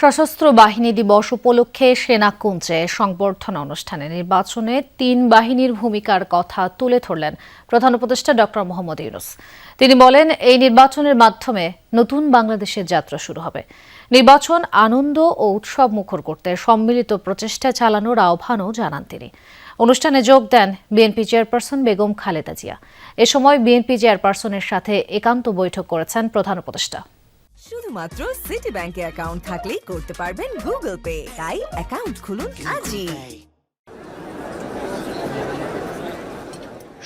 সশস্ত্র বাহিনী দিবস উপলক্ষে সেনাকুঞ্জে সংবর্ধনা অনুষ্ঠানে নির্বাচনে তিন বাহিনীর ভূমিকার কথা তুলে ধরলেন প্রধান উপদেষ্টা ডক্টর মোহাম্মদ ইউনুস। তিনি বলেন, এই নির্বাচনের মাধ্যমে নতুন বাংলাদেশের যাত্রা শুরু হবে। নির্বাচন আনন্দ ও উৎসব মুখর করতে সম্মিলিত প্রচেষ্টা চালানোর আহ্বানও জানান তিনি। অনুষ্ঠানে যোগ দেন বিএনপি চেয়ারপারসন বেগম খালেদা জিয়া। এ সময় বিএনপি চেয়ারপারসনের সাথে একান্ত বৈঠক করেছেন প্রধান উপদেষ্টা। শুধুমাত্র সিটি ব্যাংকে অ্যাকাউন্ট থাকলেই করতে পারবেন গুগল পে তাই অ্যাকাউন্ট খুলুন আজই।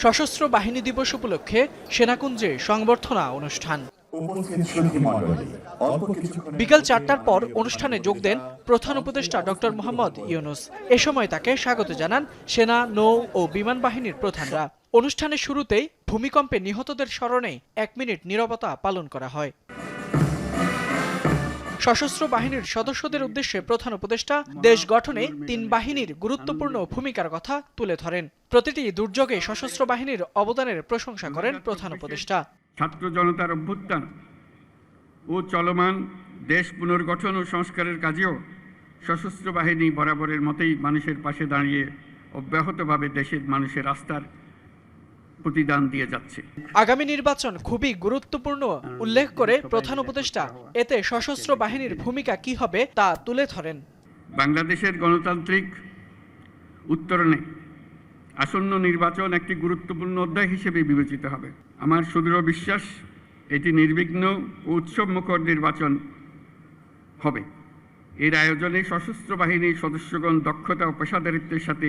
সশস্ত্র বাহিনী দিবস উপলক্ষে সেনাকুঞ্জে সংবর্ধনা অনুষ্ঠান। বিকাল চারটার পর অনুষ্ঠানে যোগ দেন প্রধান উপদেষ্টা ডক্টর মোহাম্মদ ইউনুস। এ সময় তাকে স্বাগত জানান সেনা নৌ ও বিমান বাহিনীর প্রধানরা। অনুষ্ঠানের শুরুতেই ভূমিকম্পে নিহতদের স্মরণে এক মিনিট নীরবতা পালন করা হয়। সশস্ত্র বাহিনীর সদস্যদের উদ্দেশ্যে প্রধান উপদেষ্টা দেশ গঠনে তিন বাহিনীর গুরুত্বপূর্ণ ভূমিকার কথা তুলে ধরেন। প্রতিটি দুর্যোগে সশস্ত্র বাহিনীর অবদানের প্রশংসা করেন প্রধান উপদেষ্টা। ছাত্র জনতার অভ্যুত্থান ও চলমান দেশ পুনর্গঠন ও সংস্কারের কাজেও সশস্ত্র বাহিনী বরাবরের মতেই মানুষের পাশে দাঁড়িয়ে অব্যাহতভাবে দেশের মানুষের আস্থার প্রতিদান দিয়ে যাচ্ছে। আগামী নির্বাচন খুবই গুরুত্বপূর্ণ উল্লেখ করে প্রধান উপদেষ্টা এতে সশস্ত্র বাহিনীর ভূমিকা কি হবে তা তুলে ধরেন। বাংলাদেশের গণতান্ত্রিক উত্তরণে আসন্ন নির্বাচন একটি গুরুত্বপূর্ণ অধ্যায় হিসেবে বিবেচিত হবে। আমার সুদৃঢ় বিশ্বাস এটি নির্বিঘ্ন ও উৎসবমুখর নির্বাচন হবে। এর আয়োজনে সশস্ত্র বাহিনীর সদস্যগণ দক্ষতা ও পেশাদারিত্বের সাথে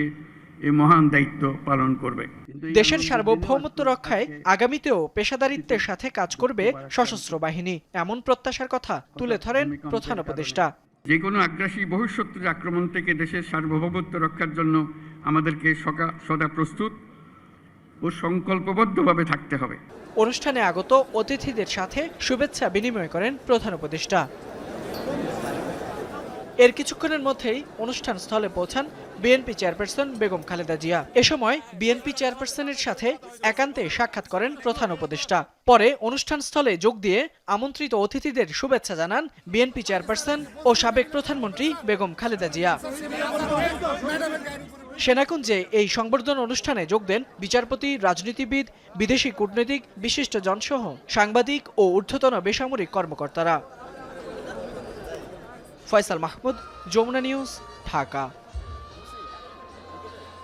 এই মহান দায়িত্ব পালন করবে। দেশের সার্বভৌমত্ব রক্ষায় আগামীতেও পেশাদারিত্বের সাথে কাজ করবে সশস্ত্র বাহিনী এমন প্রত্যাশার কথা তুলে ধরেন প্রধান উপদেষ্টা। যে কোনো আগ্রাসী বহিঃশত্রুর আক্রমণ থেকে দেশের সার্বভৌমত্ব রক্ষার জন্য আমাদেরকে সকা সদা প্রস্তুত ও সংকল্পবদ্ধভাবে থাকতে হবে। অনুষ্ঠানে আগত অতিথিদের সাথে শুভেচ্ছা বিনিময় করেন প্রধান উপদেষ্টা। এর কিছুক্ষণের মধ্যেই অনুষ্ঠান স্থলে পৌঁছান বিএনপি চেয়ারপারসন বেগম খালেদা জিয়া। এ সময় বিএনপি চেয়ারপারসনের সাথে একান্তে সাক্ষাৎ করেন প্রধান উপদেষ্টা। পরে অনুষ্ঠান স্থলে যোগ দিয়ে আমন্ত্রিত অতিথিদের শুভেচ্ছা জানান বিএনপি চেয়ারপারসন ও সাবেক প্রধানমন্ত্রী বেগম খালেদা জিয়া। সেনাকুঞ্জে এই সংবর্ধনা অনুষ্ঠানে যোগ দেন বিচারপতি, রাজনীতিবিদ, বিদেশি কূটনৈতিক, বিশিষ্ট জনসহ সাংবাদিক ও ঊর্ধ্বতন বেসামরিক কর্মকর্তারা। ফয়সাল মাহমুদ যমুনা নিউজ ঢাকা